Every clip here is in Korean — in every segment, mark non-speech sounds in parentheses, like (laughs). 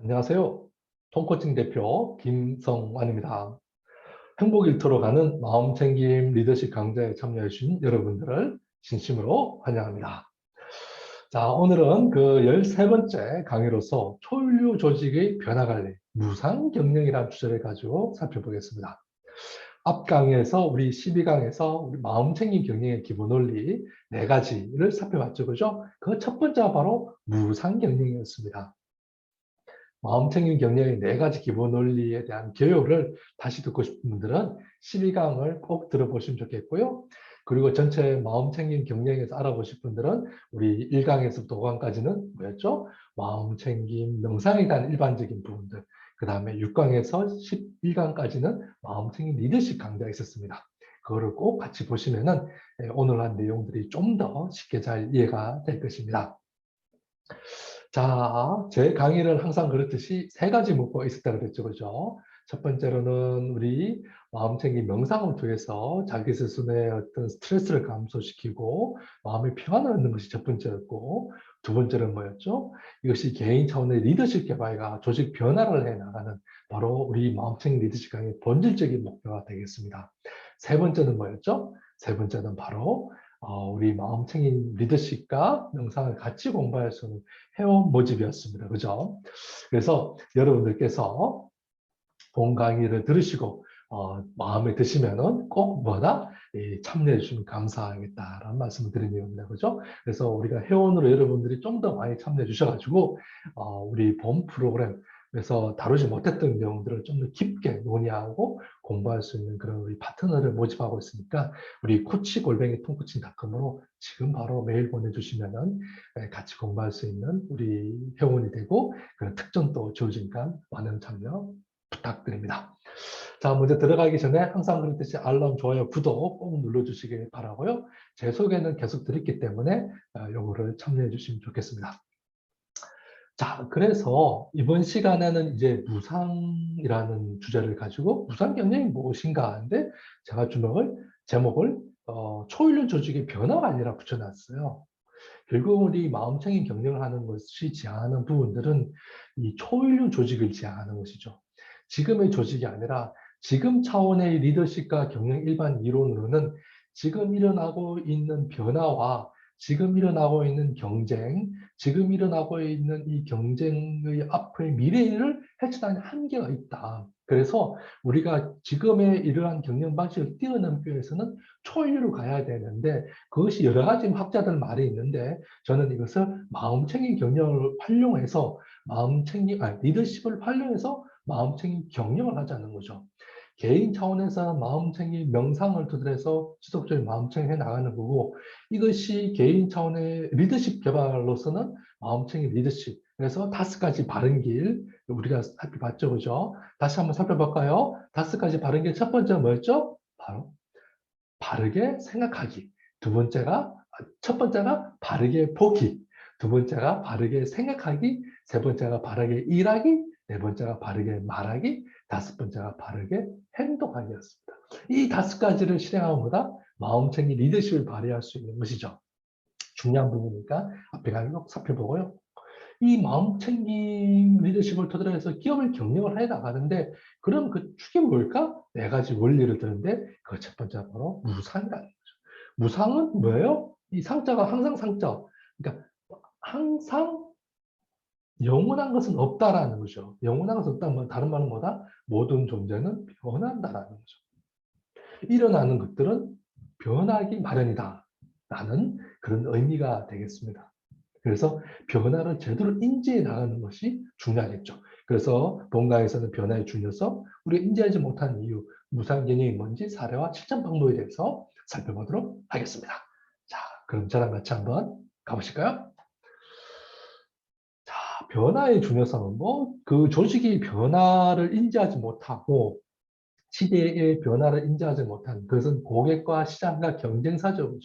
안녕하세요. 통코칭 대표 김성환입니다. 행복 일터로 가는 마음챙김 리더십 강좌에 참여해 주신 여러분들을 진심으로 환영합니다. 자, 오늘은 그 13번째 강의로서 초일류 조직의 변화관리, 무상경영이라는 주제를 가지고 살펴보겠습니다. 앞 강의에서 우리 12강에서 우리 마음챙김 경영의 기본 원리 네 가지를 살펴봤죠. 그죠? 그 첫 번째가 바로 무상경영이었습니다. 마음챙김 경영의 네 가지 기본 원리에 대한 교육을 다시 듣고 싶은 분들은 12강을 꼭 들어보시면 좋겠고요. 그리고 전체 마음챙김 경영에서 알아보실 분들은 우리 1강에서부터 5강까지는 뭐였죠? 마음챙김 명상에 대한 일반적인 부분들. 그 다음에 6강에서 11강까지는 마음챙김 리더십 강좌가 있었습니다. 그거를 꼭 같이 보시면은 예, 오늘 한 내용들이 좀 더 쉽게 잘 이해가 될 것입니다. 자, 제 강의를 항상 그렇듯이 세 가지 목표가 있었다 그랬죠. 그죠? 첫 번째로는 우리 마음챙김 명상을 통해서 자기 스스로의 어떤 스트레스를 감소시키고 마음의 평안을 얻는 것이 첫 번째였고 두 번째는 뭐였죠? 이것이 개인 차원의 리더십 개발과 조직 변화를 해 나가는 바로 우리 마음챙김 리더십 강의 본질적인 목표가 되겠습니다. 세 번째는 뭐였죠? 세 번째는 바로 어, 우리 마음챙김 리더십과 명상을 같이 공부할 수 있는 회원 모집이었습니다. 그죠? 그래서 여러분들께서 본 강의를 들으시고 어, 마음에 드시면은 꼭 뭐다 예, 참여해 주시면 감사하겠다라는 말씀을 드리는 겁니다. 그죠? 그래서 우리가 회원으로 여러분들이 좀 더 많이 참여해 주셔가지고 어, 우리 본 프로그램 그래서 다루지 못했던 내용들을 좀 더 깊게 논의하고 공부할 수 있는 그런 우리 파트너를 모집하고 있으니까 우리 코치 골뱅이 통코칭닷컴으로 지금 바로 메일 보내주시면은 예, 같이 공부할 수 있는 우리 회원이 되고 그런 특전도 주어지니까 많은 참여 부탁드립니다. 자, 먼저 들어가기 전에 항상 그랬듯이 알람, 좋아요, 구독 꼭 눌러주시길 바라고요. 제 소개는 계속 드렸기 때문에 아, 요거를 참여해 주시면 좋겠습니다. 자, 그래서 이번 시간에는 이제 무상이라는 주제를 가지고 무상 경영이 무엇인가 하는데 제가 주목을 제목을 어, 초일륜 조직의 변화 관리라 붙여놨어요. 결국 우리 마음챙김 경영을 하는 것이 지향하는 부분들은 이 초일륜 조직을 지향하는 것이죠. 지금의 조직이 아니라 지금 차원의 리더십과 경영 일반 이론으로는 지금 일어나고 있는 변화와 지금 일어나고 있는 경쟁, 지금 일어나고 있는 이 경쟁의 앞의 미래를 헤쳐나가는 한계가 있다. 그래서 우리가 지금의 이러한 경영 방식을 뛰어넘기 위해서는 초일류로 가야 되는데 그것이 여러 가지 학자들 말이 있는데 저는 이것을 마음챙김 경영을 활용해서 마음챙김, 아니 리더십을 활용해서 마음챙김 경영을 하자는 거죠. 개인 차원에서 마음챙김 명상을 두드려서 지속적인 마음챙김 해 나가는 거고 이것이 개인 차원의 리더십 개발로서는 마음챙김 리더십 그래서 다섯 가지 바른 길 우리가 살펴봤죠 그죠? 다시 한번 살펴볼까요? 다섯 가지 바른 길 첫 번째가 뭐였죠? 바로 바르게 생각하기. 두 번째가 첫 번째가 바르게 보기. 두 번째가 바르게 생각하기. 세 번째가 바르게 일하기. 네 번째가 바르게 말하기, 다섯 번째가 바르게 행동하기였습니다. 이 다섯 가지를 실행하는 거다 마음챙김 리더십을 발휘할 수 있는 것이죠. 중요한 부분이니까 앞에 꼭 살펴보고요. 이 마음챙김 리더십을 토대로 해서 기업을 경영을 해 나가는데 그럼 그 축이 뭘까? 네 가지 원리를 드는데 그 첫 번째가 바로 무상이라는 거죠. 무상은 뭐예요? 이 상자가 항상 상자. 그러니까 항상 영원한 것은 없다라는 거죠. 영원한 것은 없다면 다른 말은 뭐다? 모든 존재는 변한다라는 거죠. 일어나는 것들은 변하기 마련이다. 라는 그런 의미가 되겠습니다. 그래서 변화를 제대로 인지해 나가는 것이 중요하겠죠. 그래서 본강에서는 변화의 중요성, 우리가 인지하지 못한 이유, 무상 개념이 뭔지 사례와 실천 방법에 대해서 살펴보도록 하겠습니다. 자, 그럼 저랑 같이 한번 가보실까요? 변화의 중요성은 뭐 그 조직이 변화를 인지하지 못하고 시대의 변화를 인지하지 못한 그것은 고객과 시장과 경쟁사죠.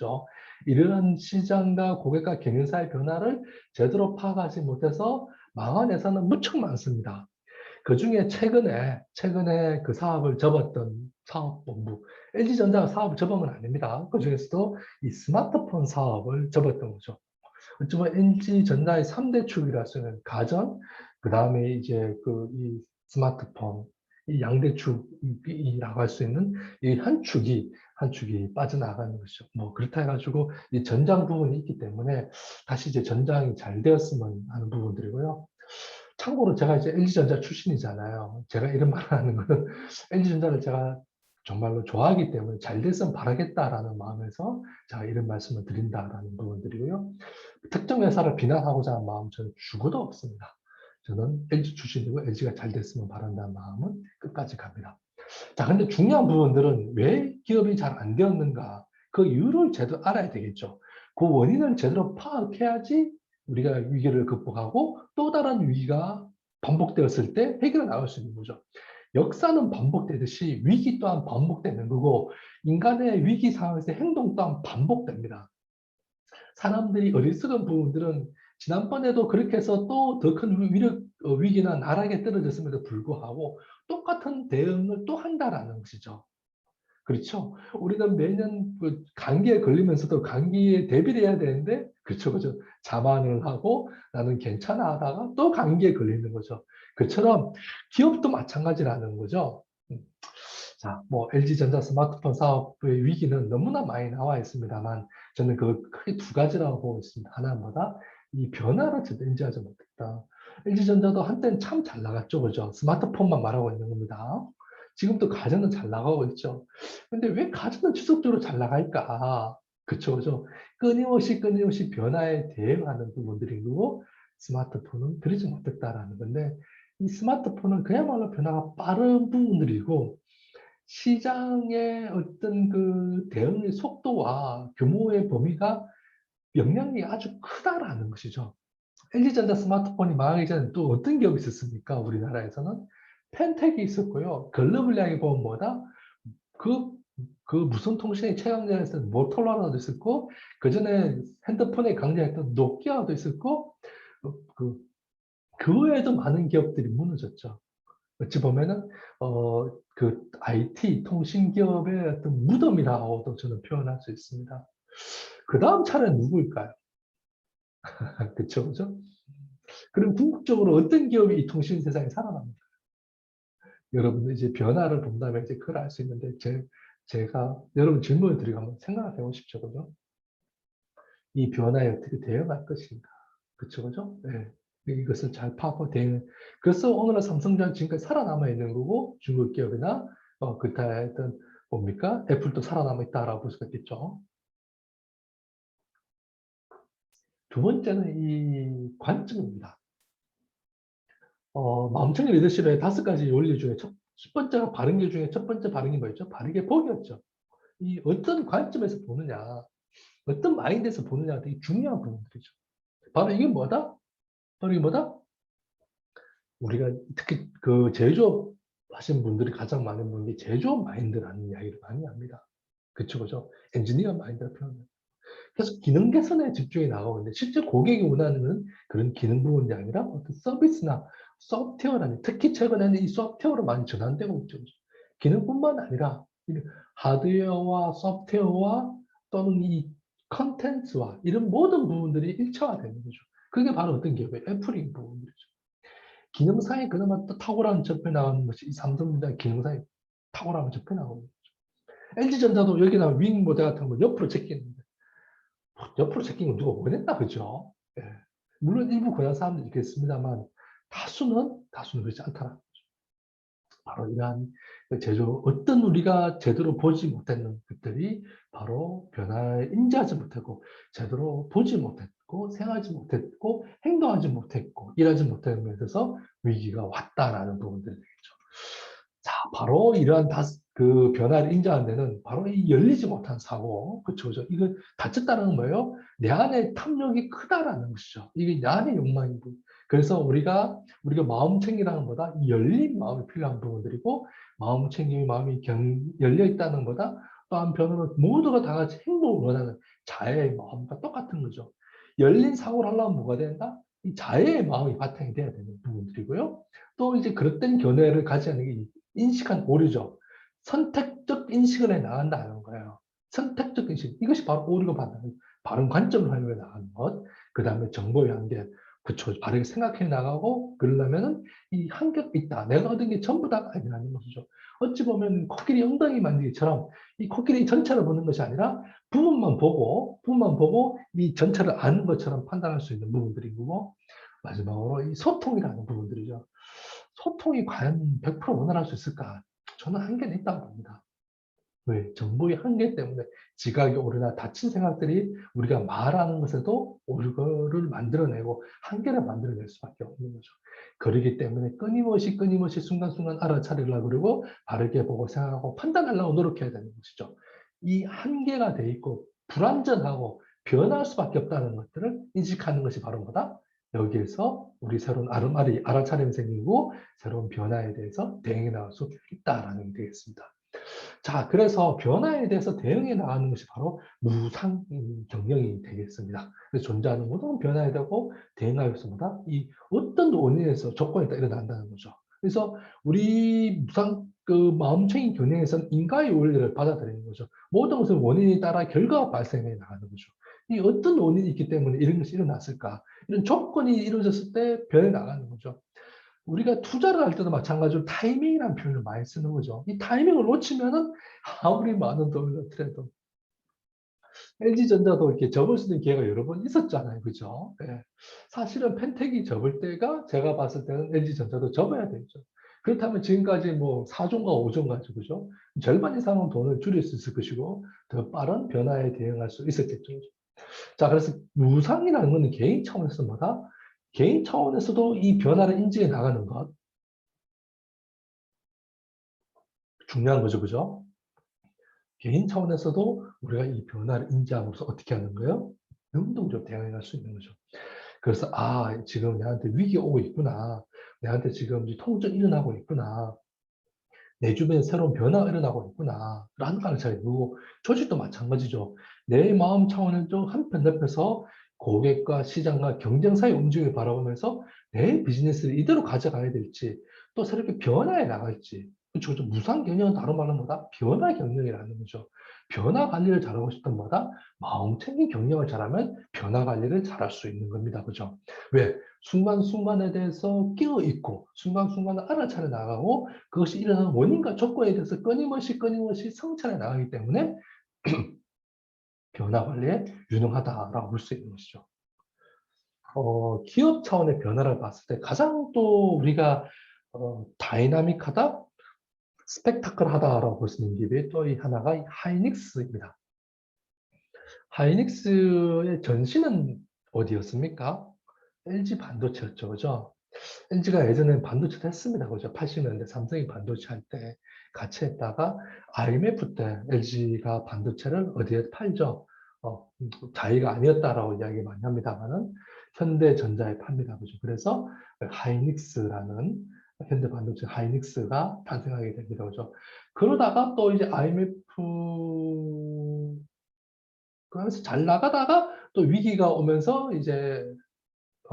이러한 시장과 고객과 경쟁사의 변화를 제대로 파악하지 못해서 망한 회사는 무척 많습니다. 그 중에 최근에, 최근에 그 사업을 접었던 사업본부, LG전자가 사업을 접은 건 아닙니다. 그 중에서도 이 스마트폰 사업을 접었던 거죠. 어쩌면 NG전자의 3대 축이라 할수 있는 가전, 그 다음에 이제 그 이 스마트폰, 이 양대 축이라고 할 수 있는 이 한 축이 한 축이 빠져나가는 것이죠. 뭐 그렇다 해가지고 이 전장 부분이 있기 때문에 다시 이제 전장이 잘 되었으면 하는 부분들이고요. 참고로 제가 이제 LG전자 출신이잖아요. 제가 이런 말을 하는 거는 (laughs) LG전자를 제가 정말로 좋아하기 때문에 잘 됐으면 바라겠다라는 마음에서 제가 이런 말씀을 드린다라는 부분들이고요. 특정 회사를 비난하고자 하는 마음 저는 죽어도 없습니다. 저는 LG 출신이고 LG가 잘 됐으면 바란다는 마음은 끝까지 갑니다. 자, 근데 중요한 부분들은 왜 기업이 잘 안 되었는가? 그 이유를 제대로 알아야 되겠죠. 그 원인을 제대로 파악해야지 우리가 위기를 극복하고 또 다른 위기가 반복되었을 때 해결해 나갈 수 있는 거죠. 역사는 반복되듯이 위기 또한 반복되는 거고 인간의 위기 상황에서 행동 또한 반복됩니다. 사람들이 어리석은 부분들은 지난번에도 그렇게 해서 또 더큰 위기나 나락에 떨어졌음에도 불구하고 똑같은 대응을 또 한다라는 것이죠. 그렇죠. 우리는 매년 그 감기에 걸리면서도 감기에 대비를 해야 되는데, 그렇죠. 그죠. 자만을 하고 나는 괜찮아 하다가 또 감기에 걸리는 거죠. 그처럼 기업도 마찬가지라는 거죠. 음. 자, 뭐 LG전자 스마트폰 사업의 위기는 너무나 많이 나와 있습니다만 저는 그 크게 두 가지라고 보고 있습니다. 하나보다 이 변화를 제대로 인지하지 못했다. LG전자도 한때는 참 잘 나갔죠. 그죠? 스마트폰만 말하고 있는 겁니다. 지금도 가전은 잘 나가고 있죠. 근데 왜 가전은 지속적으로 잘 나갈까? 그쵸, 그죠? 끊임없이 끊임없이 변화에 대응하는 부분들인 거고, 스마트폰은 그러지 못했다라는 건데, 이 스마트폰은 그야말로 변화가 빠른 부분들이고, 시장의 어떤 그 대응의 속도와 규모의 범위가 영향이 아주 크다라는 것이죠. LG전자 스마트폰이 망하기 전에 또 어떤 기업이 있었습니까? 우리나라에서는 펜텍이 있었고요. 글로벌량이 보면 뭐다? 그, 그 무선 통신의 최강자였던 모토로라도 있었고, 그 전에 핸드폰에 강자였던 노키아도 있었고, 그, 그 외에도 많은 기업들이 무너졌죠. 어찌 보면은, 어, 그 IT, 통신 기업의 어떤 무덤이라고도 저는 표현할 수 있습니다. 그 다음 차례는 누구일까요? (laughs) 그쵸, 그죠? 그럼 궁극적으로 어떤 기업이 이 통신 세상에 살아납니까? 여러분들 이제 변화를 본다면 이제 그걸 알 수 있는데, 제, 제가 여러분 질문을 드리고 한번 생각해 보십시오. 그죠? 이 변화에 어떻게 대응할 것인가. 그쵸, 그죠? 네. 이것을 잘 대응. 그래서 오늘은 삼성전자 지금까지 살아남아 있는 거고, 중국 기업이나, 어, 그타 했던 뭡니까? 애플도 살아남아 있다라고 볼 수가 있겠죠. 두 번째는 이 관점입니다. 어, 마음챙이 리더십의 다섯 가지 원리 중에 첫, 첫 번째가 바른 게 중에 첫 번째 바른 게 뭐였죠? 바르게 보기였죠. 이 어떤 관점에서 보느냐, 어떤 마인드에서 보느냐가 되게 중요한 부분들이죠. 바로 이게 뭐다? 바로 이게 뭐다? 우리가 특히 그 제조업 하신 분들이 가장 많은 분이 제조업 마인드라는 이야기를 많이 합니다. 그쵸, 그죠? 엔지니어 마인드를 표현합니다. 그래서 기능 개선에 집중이 나가고 있는데 실제 고객이 원하는 그런 기능 부분이 아니라 어떤 서비스나 소프트웨어라는 특히 최근에는 이 소프트웨어로 많이 전환되고 있죠. 기능뿐만 아니라 하드웨어와 소프트웨어와 또는 이 컨텐츠와 이런 모든 부분들이 일체화되는 거죠. 그게 바로 어떤 기업의 애플인 부분이죠. 기능상에 그나마 또 탁월한 접해 나가는 것이 이 삼성전자 기능상에 탁월함을 접해 나가는 거죠. LG전자도 여기다 윙 모델 같은 거 옆으로 제끼는데 옆으로 제낀 건 누가 원했나 그죠? 예. 물론 일부 그런 사람들이 있겠습니다만 다수는 다수는 그렇지 않다는 거죠. 바로 이러한 그 제조 어떤 우리가 제대로 보지 못했는 것들이 바로 변화에 인지하지 못했고 제대로 보지 못했 고 생각하지 못했고 행동하지 못했고 일하지 못하는 면에서 위기가 왔다라는 부분들이 되겠죠. 자, 바로 이러한 다섯 그 변화를 인정하는 데는 바로 이 열리지 못한 사고, 그쵸, 그죠? 이거 다쳤다는 건 뭐예요? 내 안에 탐욕이 크다라는 것이죠. 이게 내 안의 욕망인 부 그래서 우리가, 우리가 마음 챙기라는 것보다 열린 마음이 필요한 부분들이고, 마음 챙김이 마음이 경, 열려 있다는 것보다 또 한편으로 모두가 다 같이 행복을 원하는 자애의 마음과 똑같은 거죠. 열린 사고를 하려면 뭐가 된다? 이 자애의 마음이 바탕이 돼야 되는 부분들이고요. 또 이제 그릇된 견해를 가지는 게 인식한 오류죠. 선택적 인식을 해 나간다는 거예요. 선택적 인식. 이것이 바로 오류가 받는 바른 관점을 활용해 나가는 것. 그 다음에 정보의 한계. 그쵸. 바르게 생각해 나가고 그러려면은 이 한계가 있다. 내가 얻은 게 전부 다가 아니라는 것이죠. 어찌 보면 코끼리 엉덩이 만들기처럼 이 코끼리 전체를 보는 것이 아니라 부분만 보고 부분만 보고 이 전체를 아는 것처럼 판단할 수 있는 부분들인 거고 마지막으로 이 소통이라는 부분들이죠. 소통이 과연 100% 원활할 수 있을까? 저는 한계는 있다고 봅니다. 왜? 정보의 한계 때문에 지각이 오르나 다친 생각들이 우리가 말하는 것에도 오류를 만들어내고 한계를 만들어낼 수밖에 없는 거죠. 그러기 때문에 끊임없이 끊임없이 순간순간 알아차리려고 그러고 바르게 보고 생각하고 판단하려고 노력해야 되는 것이죠. 이 한계가 돼 있고 불완전하고 변할 수밖에 없다는 것들을 인식하는 것이 바로 뭐다? 여기에서 우리 새로운 아름아리 알아차림이 생기고 새로운 변화에 대해서 대응해 나갈 수 있다라는 게 되겠습니다. 자, 그래서 변화에 대해서 대응해 나가는 것이 바로 무상 경영이 되겠습니다. 그래서 존재하는 모든 변화에 대고 대응하겠습니다. 이 어떤 원인에서 조건에 따라 일어난다는 거죠. 그래서 우리 무상 그 마음적인 경영에서는 인과의 원리를 받아들이는 거죠. 모든 것은 원인에 따라 결과가 발생해 나가는 거죠. 이 어떤 원인이 있기 때문에 이런 것이 일어났을까? 이런 조건이 이루어졌을 때 변해 나가는 거죠. 우리가 투자를 할 때도 마찬가지로 타이밍이라는 표현을 많이 쓰는 거죠. 이 타이밍을 놓치면은 아무리 많은 돈을 넣더라도 LG전자도 이렇게 접을 수 있는 기회가 여러 번 있었잖아요. 그죠? 예. 사실은 펜텍이 접을 때가 제가 봤을 때는 LG전자도 접어야 되죠. 그렇다면 지금까지 뭐 4종과 5종 가지고 그죠? 절반 이상은 돈을 줄일 수 있을 것이고 더 빠른 변화에 대응할 수 있었겠죠. 자, 그래서 무상이라는 것은 개인 차원에서 뭐다? 개인 차원에서도 이 변화를 인지해 나가는 것. 중요한 거죠. 그죠? 개인 차원에서도 우리가 이 변화를 인지하면서 어떻게 하는 거예요? 능동적으로 대응해 갈수 있는 거죠. 그래서 아 지금 내한테 위기 오고 있구나. 내한테 지금 통증이 일어나고 있구나. 내 주변에 새로운 변화가 일어나고 있구나. 라는 걸 알차리고 조직도 마찬가지죠. 내 마음 차원에도 한편 옆에서 고객과 시장과 경쟁 사의 움직임을 바라보면서 내 비즈니스를 이대로 가져가야 될지 또 새롭게 변화해 나갈지 그렇죠. 무상 경영은 다른 말로 뭐다? 변화 경영이라는 거죠. 변화 관리를 잘하고 싶던 뭐다? 마음 챙긴 경영을 잘하면 변화 관리를 잘할 수 있는 겁니다. 그죠? 왜? 순간순간에 대해서 끼어 있고 순간순간을 알아차려 나가고 그것이 일어나는 원인과 조건에 대해서 끊임없이 끊임없이 성찰해 나가기 때문에 (clears throat) 변화 관리에 유능하다라고 볼 수 있는 것이죠. 어, 기업 차원의 변화를 봤을 때 가장 또 우리가 어, 다이나믹하다, 스펙타클하다라고 볼 수 있는 기업이 또 이 하나가 하이닉스입니다. 하이닉스의 전신은 어디였습니까? LG 반도체였죠, 그죠? LG가 예전에 반도체도 했습니다, 그죠? 80년대 삼성이 반도체 할 때 같이 했다가 IMF 때 LG가 반도체를 어디에 팔죠? 어, 자기가 아니었다라고 이야기 많이 합니다만은 현대전자에 팝니다, 그죠? 그래서 하이닉스라는 현대 반도체 하이닉스가 탄생하게 됩니다. 그죠? 그러다가 또 이제 IMF 그러면서 잘 나가다가 또 위기가 오면서 이제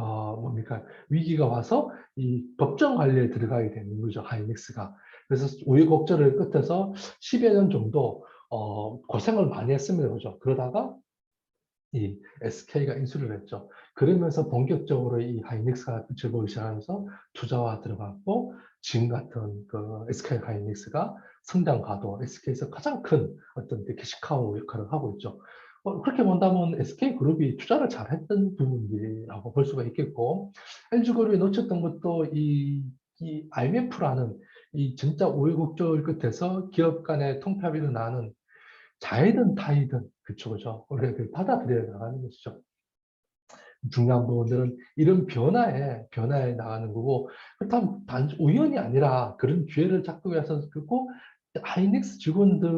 어 뭡니까 위기가 와서 이 법정 관리에 들어가게 되는 거죠 하이닉스가 그래서 우여곡절을 끝에서 10여 년 정도 어 고생을 많이 했습니다 그죠 그러다가 이 SK가 인수를 했죠. 그러면서 본격적으로 이 하이닉스가 보기 시작하면서 투자와 들어갔고 지금 같은 그 SK 하이닉스가 성장 가도 SK에서 가장 큰 어떤 캐시카우 역할을 하고 있죠. 어, 그렇게 본다면 SK그룹이 투자를 잘했던 부분이라고 볼 수가 있겠고 LG그룹이 놓쳤던 것도 이, 이 IMF라는 이 진짜 우여곡절 끝에서 기업 간의 통폐합이 일어나는 자이든 타이든 그쵸 그죠 우리가 그 받아들여 나가는 것이죠. 중요한 부분들은 이런 변화에 변화에 나가는 거고 그렇다면 단지 우연이 아니라 그런 기회를 잡고 위해서 그고 하이닉스 직원들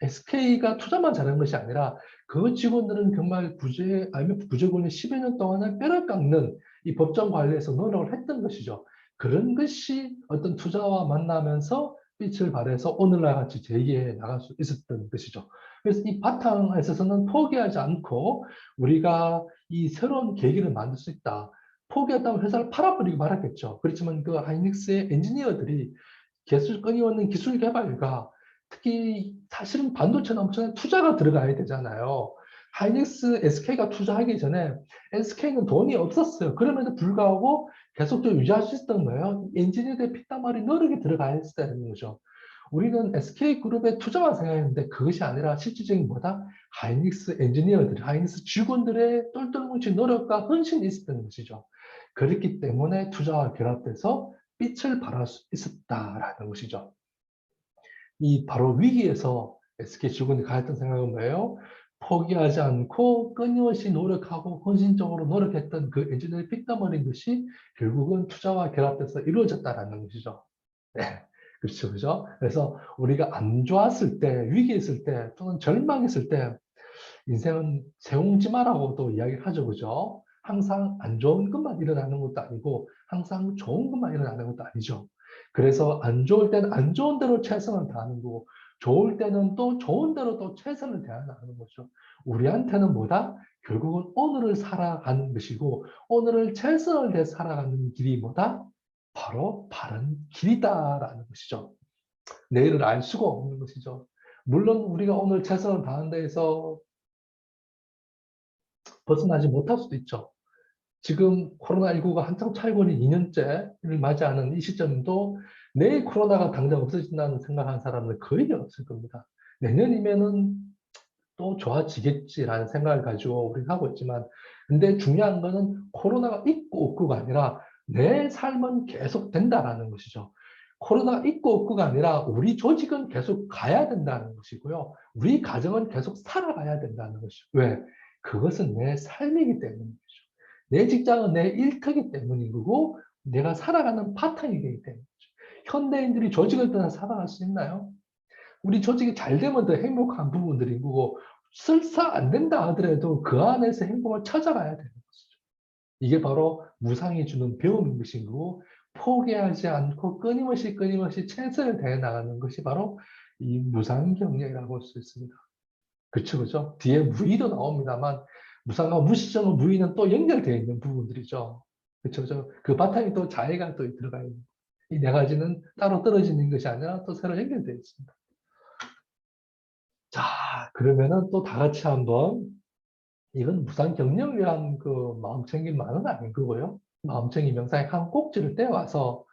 SK가 투자만 잘한 것이 아니라 그 직원들은 정말 구제 IMF 구제권의 10여 년 동안을 뼈를 깎는 이 법정 관리에서 노력을 했던 것이죠. 그런 것이 어떤 투자와 만나면서 빛을 발해서 오늘날 같이 재기해 나갈 수 있었던 것이죠. 그래서 이 바탕에 있어서는 포기하지 않고 우리가 이 새로운 계기를 만들 수 있다. 포기했다면 회사를 팔아버리고 말았겠죠. 그렇지만 그 하이닉스의 엔지니어들이 기술 끊임없는 기술 개발과 특히 사실은 반도체는 엄청난 투자가 들어가야 되잖아요. 하이닉스 SK가 투자하기 전에 SK는 돈이 없었어요. 그럼에도 불구하고 계속적으로 유지할 수 있었던 거예요. 엔지니어들의 피땀말이 너르게 들어가야 했다는 거죠. 우리는 SK그룹의 투자만 생각했는데 그것이 아니라 실질적인 뭐다? 하이닉스 엔지니어들, 하이닉스 직원들의 똘똘 뭉친 노력과 헌신이 있었던 것이죠. 그렇기 때문에 투자와 결합돼서 빛을 발할 수 있었다라는 것이죠. 이 바로 위기에서 SK 직원들이 가했던 생각은 뭐예요? 포기하지 않고 끊임없이 노력하고 헌신적으로 노력했던 그 엔지니어의 피땀흘린 것이 결국은 투자와 결합돼서 이루어졌다라는 것이죠. 네. 그렇죠. 그죠? 그래서 우리가 안 좋았을 때, 위기에 있을 때, 또는 절망했을 때, 인생은 세웅지마라고도 이야기를 하죠. 그죠? 항상 안 좋은 것만 일어나는 것도 아니고, 항상 좋은 것만 일어나는 것도 아니죠. 그래서 안 좋을 때는 안 좋은 대로 최선을 다하는 거고, 좋을 때는 또 좋은 대로 또 최선을 다하는 거죠. 우리한테는 뭐다? 결국은 오늘을 살아가는 것이고, 오늘을 최선을 다해 살아가는 길이 뭐다? 바로 바른 길이다라는 것이죠. 내일을 알 수가 없는 것이죠. 물론 우리가 오늘 최선을 다하는 데에서 벗어나지 못할 수도 있죠. 지금 코로나19가 한창 차이거리 2년째를 맞이하는 이 시점도 내일 코로나가 당장 없어진다는 생각하는 사람은 거의 없을 겁니다. 내년이면은 또 좋아지겠지라는 생각을 가지고 우리가 하고 있지만 근데 중요한 거는 코로나가 있고 없고가 아니라 내 삶은 계속 된다라는 것이죠. 코로나가 있고 없고가 아니라 우리 조직은 계속 가야 된다는 것이고요. 우리 가정은 계속 살아가야 된다는 것이죠. 왜? 그것은 내 삶이기 때문이죠. 내 직장은 내 일터기 때문인 거고 내가 살아가는 파트이기 때문이죠. 현대인들이 조직을 떠나 살아갈 수 있나요? 우리 조직이 잘 되면 더 행복한 부분들인 거고 설사 안 된다 하더라도 그 안에서 행복을 찾아가야 되는 것이죠. 이게 바로 무상이 주는 배움인 것인 거고 포기하지 않고 끊임없이 끊임없이 최선을 다해 나가는 것이 바로 이 무상 경영이라고 할 수 있습니다. 그렇죠, 그렇죠. 뒤에 무의도 나옵니다만 무상과 무시정과 무의는 또 연결되어 있는 부분들이죠. 그렇죠. 그 바탕에 또 자해가 또 들어가 있는 이 네 가지는 따로 떨어지는 것이 아니라 또 새로 연결되어 있습니다. 자, 그러면은 또 다 같이 한번 이건 무상 경영을 위한 그 마음챙김 만은 아닌 거고요. 마음챙김 명상의 한 꼭지를 떼와서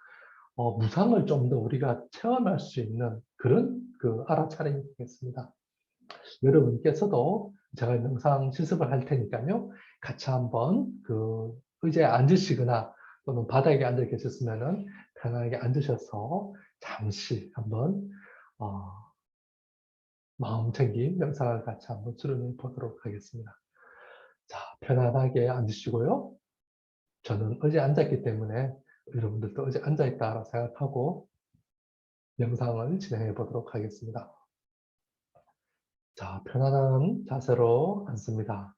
어, 무상을 좀 더 우리가 체험할 수 있는 그런 그 알아차림이 되겠습니다. 여러분께서도 제가 명상 실습을 할 테니까요. 같이 한번 그 의자에 앉으시거나 또는 바닥에 앉아 계셨으면은 편하게 앉으셔서 잠시 한번 어, 마음 챙김 명상을 같이 한번 수련해 보도록 하겠습니다. 자, 편안하게 앉으시고요. 저는 어제 앉았기 때문에 여러분들도 어제 앉아있다고 생각하고 명상을 진행해 보도록 하겠습니다. 자, 편안한 자세로 앉습니다.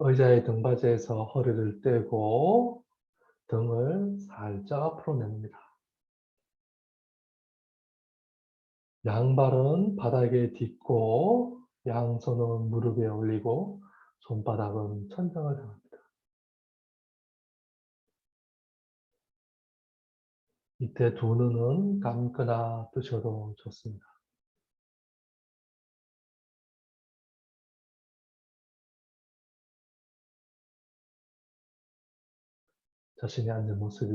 의자의 등받이에서 허리를 떼고 등을 살짝 앞으로 냅니다. 양발은 바닥에 딛고 양손은 무릎에 올리고 손바닥은 천장을 향합니다. 이때 두 눈은 감거나 뜨셔도 좋습니다. 자신이 앉은 모습이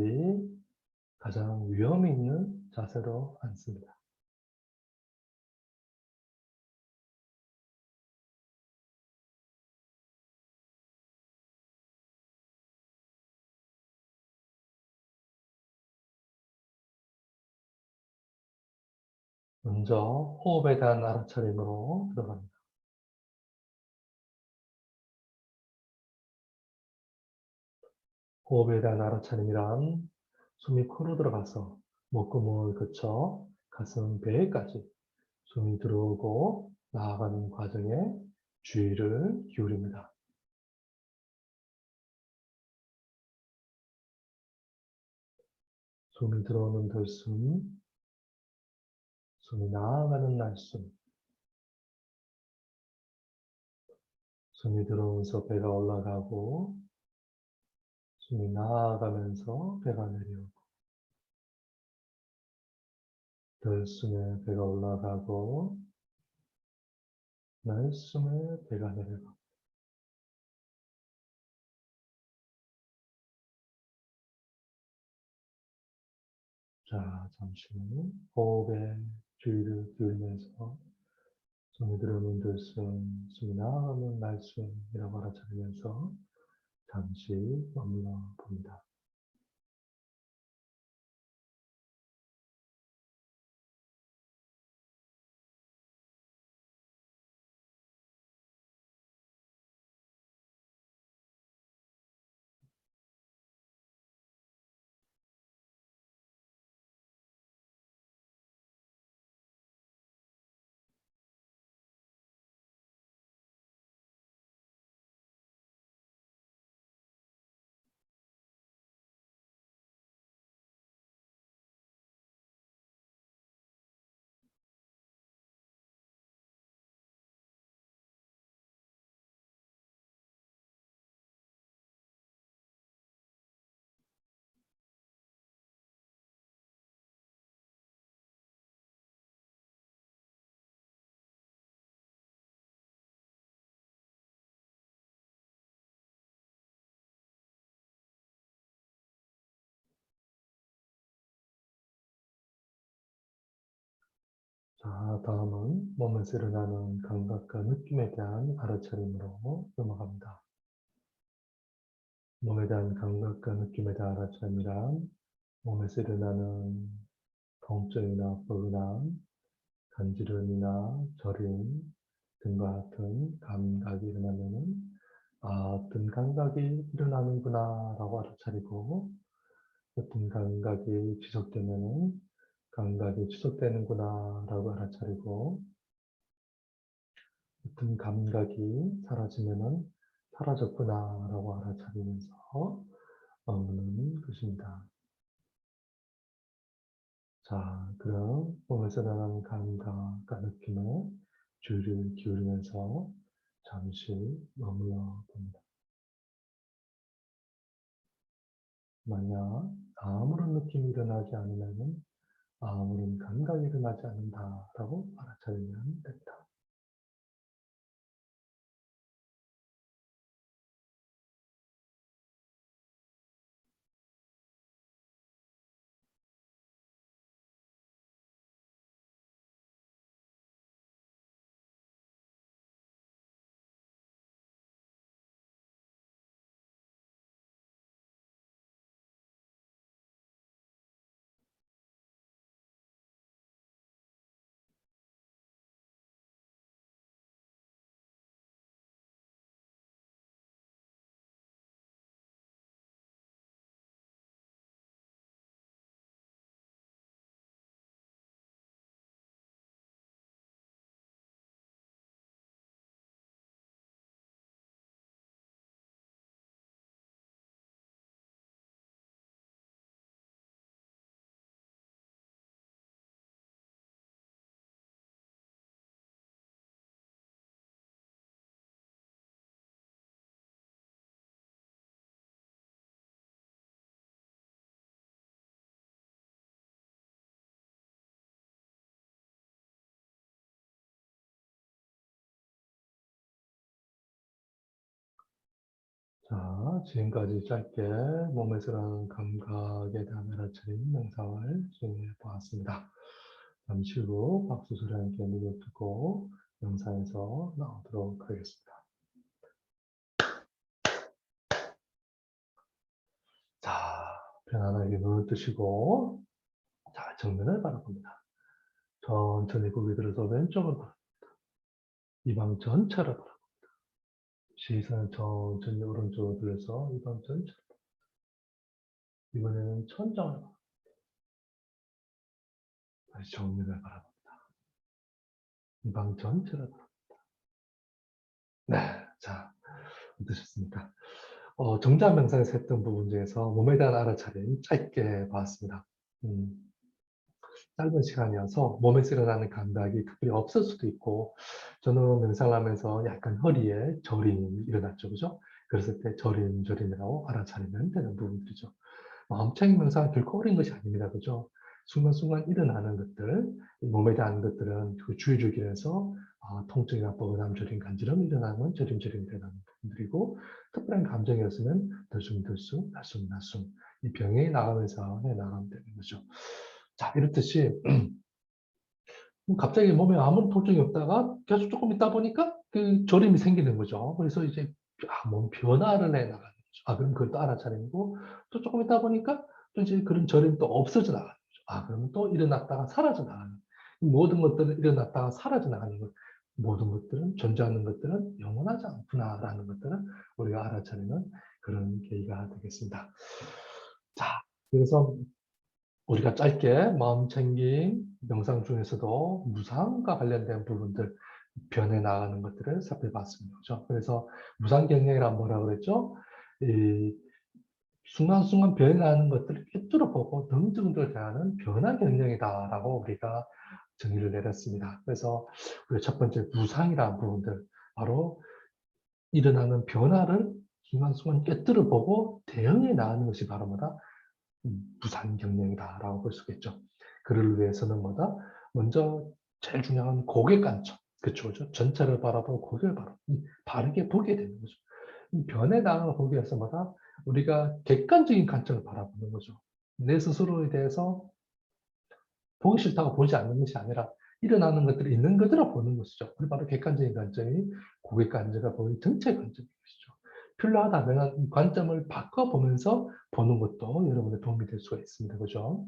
가장 위험이 있는 자세로 앉습니다. 먼저 호흡에 대한 알아차림으로 들어갑니다. 호흡에 대한 알아차림이란 숨이 코로 들어가서 목구멍을 거쳐 가슴 배까지 숨이 들어오고 나아가는 과정에 주의를 기울입니다. 숨이 들어오는 들숨, 숨이 나아가는 날숨, 숨이 들어오면서 배가 올라가고 숨이 나아가면서 배가 내려오고 들숨에 배가 올라가고 날숨에 배가 내려가. 자, 잠시 호흡에 주의를 기울이면서 숨이 들어오는 들숨, 숨이 나가는 날숨이라고 알아차리면서 잠시 머물러 봅니다. 자, 다음은 몸에서 일어나는 감각과 느낌에 대한 알아차림으로 넘어갑니다. 몸에 대한 감각과 느낌에 대한 알아차림이란 몸에서 일어나는 통증이나 뻐근함, 간지럼이나 저림 등과 같은 감각이 일어나면은 아, 어떤 감각이 일어나는구나 라고 알아차리고 어떤 감각이 지속되면은 감각이 지속되는구나 라고 알아차리고 어떤 감각이 사라지면은 사라졌구나 라고 알아차리면서 머무는 것입니다. 자, 그럼 몸에서 나는 감각과 느낌에 주의를 기울이면서 잠시 머물러 봅니다. 만약 아무런 느낌이 일어나지 않으면 아무런 감각이 일어나지 않는다라고 알아차리면 됩니다. 자, 지금까지 짧게 몸에서 나는 감각에 대한 알아차림 명상을 진행해 보았습니다. 잠시 후 박수 소리 함께 무릎 듣고 명상에서 나오도록 하겠습니다. 자, 편안하게 눈을 뜨시고 자, 정면을 바라봅니다. 천천히 고개 들어서 왼쪽을 바라봅니다. 이방 전체를 바라봅니다. 시선을 천천히 오른쪽으로 돌려서 이방 전체를 바라봅니다. 이번에는 천장을 바라봅니다. 다시 정면을 바라봅니다. 이방 전체를 바라봅니다. 네, 자, 어떠셨습니까? 어, 정자 명상에서 했던 부분 중에서 몸에 대한 알아차림 짧게 봤습니다. 음, 짧은 시간이어서 몸에서 일어나는 감각이 특별히 없을 수도 있고 저는 명상을 하면서 약간 허리에 저림이 일어났죠. 그죠? 그랬을 때 저림, 저림이라고 알아차리면 되는 부분들이죠. 마음챙 명상은 결코 어려운 것이 아닙니다. 그죠? 순간순간 일어나는 것들, 이 몸에 대한 것들은 그 주의주기에서 아, 통증이나 뻐근함, 저림, 간지럼 일어나면 저림 저림 되는 부분들이고 특별한 감정이었으면 들숨 들숨, 날숨, 날숨 이 병에 나가면서 해 나가면 되는 거죠. 자 이렇듯이 (clears throat) 갑자기 몸에 아무 통증이 없다가 계속 조금 있다 보니까 그 저림이 생기는 거죠. 그래서 이제 아, 몸 변화를 해 나가는 거죠. 아 그럼 그걸 또 알아차리고 또 조금 있다 보니까 또 이제 그런 저림이 또 없어져 나가는 거죠. 아 그러면 또 일어났다가 사라져 나가는 모든 것들은 일어났다가 사라져 나가는 것. 모든 것들은 존재하는 것들은 영원하지 않구나라는 것들은 우리가 알아차리는 그런 계기가 되겠습니다. 자, 그래서 우리가 짧게 마음 챙김 명상 중에서도 무상과 관련된 부분들 변해 나가는 것들을 살펴봤습니다. 그렇죠? 그래서 무상 경영이란 뭐라 그랬죠? 이 순간순간 변해나는 것들을 꿰뚫어 보고 등등들 대하는 변화 경영이다라고 우리가 정의를 내렸습니다. 그래서 우리 첫 번째 무상이라는 부분들 바로 일어나는 변화를 순간순간 꿰뚫어 보고 대응해 나가는 것이 바로 뭐다? 무상 경영이다라고 볼 수 있겠죠. 그를 위해서는 뭐다? 먼저 제일 중요한 고객 관점. 그렇죠. 그렇죠? 전체를 바라보고 고객을 바로 바르게 보게 되는 거죠. 이 변해 나가는 거기에서 뭐다? 우리가 객관적인 관점을 바라보는 거죠. 내 스스로에 대해서 보기 싫다고 보지 않는 것이 아니라 일어나는 것들이 있는 그대로 보는 것이죠. 바로 객관적인 관점이 고객 관점과 보는 전체 관점인 것이죠. 필요하다면 이 관점을 바꿔보면서 보는 것도 여러분의 도움이 될 수가 있습니다. 그죠?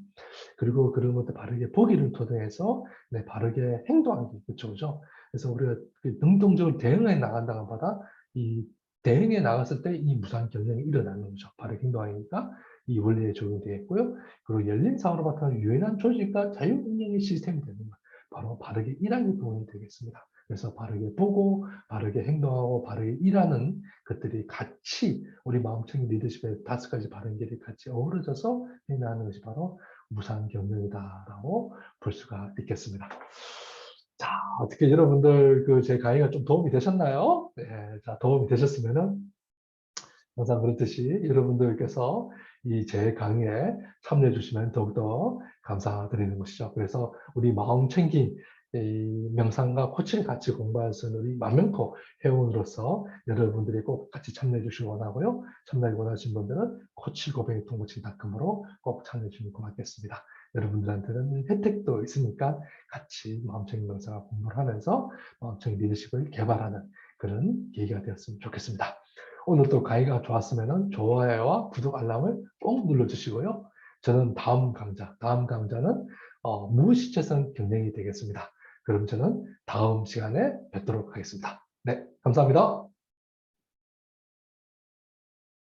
그리고 그런 것들 바르게 보기를 토대해서 네, 바르게 행동하기. 그렇죠. 그죠? 그래서 우리가 그 능동적으로 대응해 나간다는 보다 이 대응에 나갔을 때 이 무상 경영이 일어나는 거죠. 바르게 행동하니까 이 원리에 적용이 되겠고요. 그리고 열린 사고로 바탕 유연한 조직과 자유운영의 시스템이 되는 것. 바로 바르게 일하는 부분이 되겠습니다. 그래서 바르게 보고 바르게 행동하고 바르게 일하는 것들이 같이 우리 마음챙기 리더십의 다섯 가지 바른 길이 같이 어우러져서 행하는 것이 바로 무상 경영이다라고 볼 수가 있겠습니다. 자, 어떻게 여러분들 그 제 강의가 좀 도움이 되셨나요? 네, 자 도움이 되셨으면은 항상 그렇듯이 여러분들께서 이 제 강의에 참여해 주시면 더욱더 감사드리는 것이죠. 그래서 우리 마음 챙김 이 명상과 코치를 같이 있는 우리 만명코 회원으로서 여러분들이 꼭 같이 참여해 주시기 원하고요. 참여하기 원하신 분들은 코치 고백의 통고치닷컴으로 꼭 참여해 주시면 고맙겠습니다. 여러분들한테는 혜택도 있으니까 같이 마음챙김 명상을 공부를 하면서 마음챙김 리더십을 개발하는 그런 계기가 되었으면 좋겠습니다. 오늘 또 강의가 좋았으면 좋아요와 구독 알람을 꼭 눌러주시고요. 저는 다음 강좌, 다음 강좌는 어, 무시체성 경영이 되겠습니다. 그럼 저는 다음 시간에 뵙도록 하겠습니다. 네, 감사합니다.